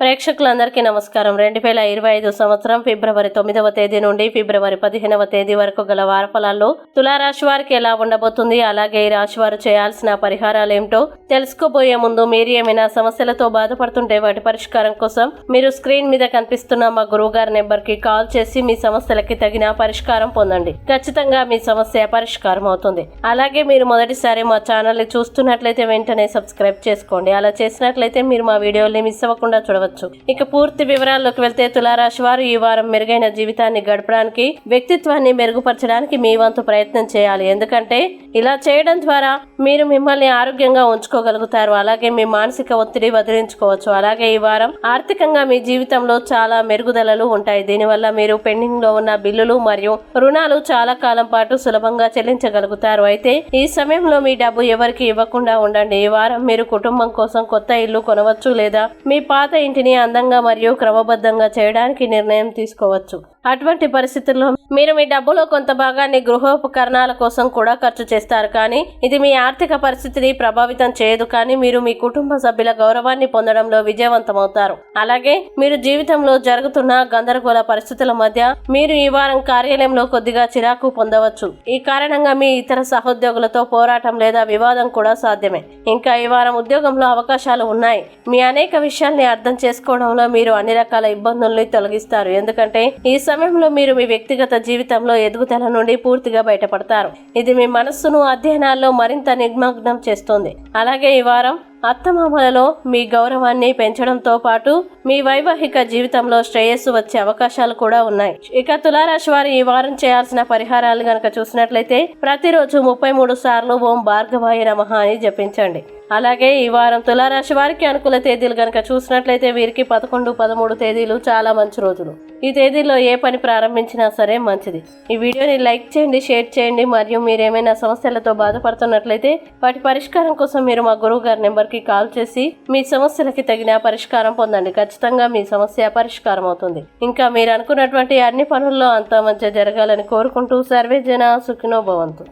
ప్రేక్షకులందరికీ నమస్కారం. రెండు వేల ఇరవై ఐదు సంవత్సరం ఫిబ్రవరి తొమ్మిదవ తేదీ నుండి ఫిబ్రవరి పదిహేనవ తేదీ వరకు గల వారఫలాల్లో తులారాశి వారికి ఎలా ఉండబోతుంది అలాగే ఈ రాశి వారు చేయాల్సిన పరిహారాలు ఏమిటో తెలుసుకోబోయే ముందు మీరు ఏమైనా సమస్యలతో బాధపడుతుంటే వాటి పరిష్కారం కోసం మీరు స్క్రీన్ మీద కనిపిస్తున్న మా గురువు గారి నెంబర్కి కాల్ చేసి మీ సమస్యలకి తగిన పరిష్కారం పొందండి. ఖచ్చితంగా మీ సమస్య పరిష్కారం అవుతుంది. అలాగే మీరు మొదటిసారి మా ఛానల్ని చూస్తున్నట్లయితే వెంటనే సబ్స్క్రైబ్ చేసుకోండి. అలా చేసినట్లయితే మీరు మా వీడియోని మిస్ అవ్వకుండా చూడవచ్చు. ఇక పూర్తి వివరాల్లోకి వెళ్తే తులారాశి వారు ఈ వారం మెరుగైన జీవితాన్ని గడపడానికి వ్యక్తిత్వాన్ని మెరుగుపరచడానికి మీ వంతు ప్రయత్నం చేయాలి. ఎందుకంటే ఇలా చేయడం ద్వారా మీరు మిమ్మల్ని ఆరోగ్యంగా ఉంచుకోగలుగుతారు. అలాగే మీ మానసిక ఒత్తిడి వదిలించుకోవచ్చు. అలాగే ఈ వారం ఆర్థికంగా మీ జీవితంలో చాలా మెరుగుదలలు ఉంటాయి. దీనివల్ల మీరు పెండింగ్లో ఉన్న బిల్లులు మరియు రుణాలు చాలా కాలం పాటు సులభంగా చెల్లించగలుగుతారు. అయితే ఈ సమయంలో మీ డబ్బు ఎవరికి ఇవ్వకుండా ఉండండి. ఈ వారం మీరు కుటుంబం కోసం కొత్త ఇల్లు కొనవచ్చు లేదా మీ పాత ఇంటి అన్నింటినీ అందంగా మరియు క్రమబద్ధంగా చేయడానికి నిర్ణయం తీసుకోవచ్చు. అటువంటి పరిస్థితుల్లో మీరు మీ డబ్బులో కొంత భాగాన్ని గృహోపకరణాల కోసం కూడా ఖర్చు చేస్తారు. కానీ ఇది మీ ఆర్థిక పరిస్థితిని ప్రభావితం చేయదు. కానీ మీరు మీ కుటుంబ సభ్యుల గౌరవాన్ని పొందడంలో విజయవంతమవుతారు. అలాగే మీరు జీవితంలో జరుగుతున్న గందరగోళ పరిస్థితుల మధ్య మీరు ఈ వారం కార్యాలయంలో కొద్దిగా చిరాకు పొందవచ్చు. ఈ కారణంగా మీ ఇతర సహోద్యోగులతో పోరాటం లేదా వివాదం కూడా సాధ్యమే. ఇంకా ఈ వారం ఉద్యోగంలో అవకాశాలు ఉన్నాయి. మీ అనేక విషయాల్ని అర్థం చేసుకోవడంలో మీరు అన్ని రకాల ఇబ్బందుల్ని తొలగిస్తారు. ఎందుకంటే ఈ సమయంలో మీరు మీ వ్యక్తిగత జీవితంలో ఎదుగుదల నుండి పూర్తిగా బయటపడతారు. ఇది మీ మనస్సును అధ్యయనాల్లో మరింత నిమగ్నం చేస్తుంది. అలాగే ఈ వారం అత్తమామలలో మీ గౌరవాన్ని పెంచడంతో పాటు మీ వైవాహిక జీవితంలో శ్రేయస్సు వచ్చే అవకాశాలు కూడా ఉన్నాయి. ఇక తులారాశి వారు ఈ వారం చేయాల్సిన పరిహారాలు గనక చూసినట్లయితే ప్రతిరోజు ముప్పై మూడు సార్లు ఓం భార్గవాయ నమః అని జపించండి. అలాగే ఈ వారం తులారాశి వారికి అనుకూల తేదీలు గనక చూసినట్లయితే వీరికి పదకొండు పదమూడు తేదీలు చాలా మంచి రోజులు. ఈ తేదీల్లో ఏ పని ప్రారంభించినా సరే మంచిది. ఈ వీడియోని లైక్ చేయండి షేర్ చేయండి మరియు మీరు ఏమైనా సమస్యలతో బాధపడుతున్నట్లయితే వాటి పరిష్కారం కోసం మీరు మా గురువు గారి నెంబర్కి కాల్ చేసి మీ సమస్యలకి తగిన పరిష్కారం పొందండి. ఖచ్చితంగా మీ సమస్య పరిష్కారం అవుతుంది. ఇంకా మీరు అనుకున్నటువంటి అన్ని పనుల్లో అంతా మంచిగా జరగాలని కోరుకుంటూ సర్వే జన సుఖినో భవంతు.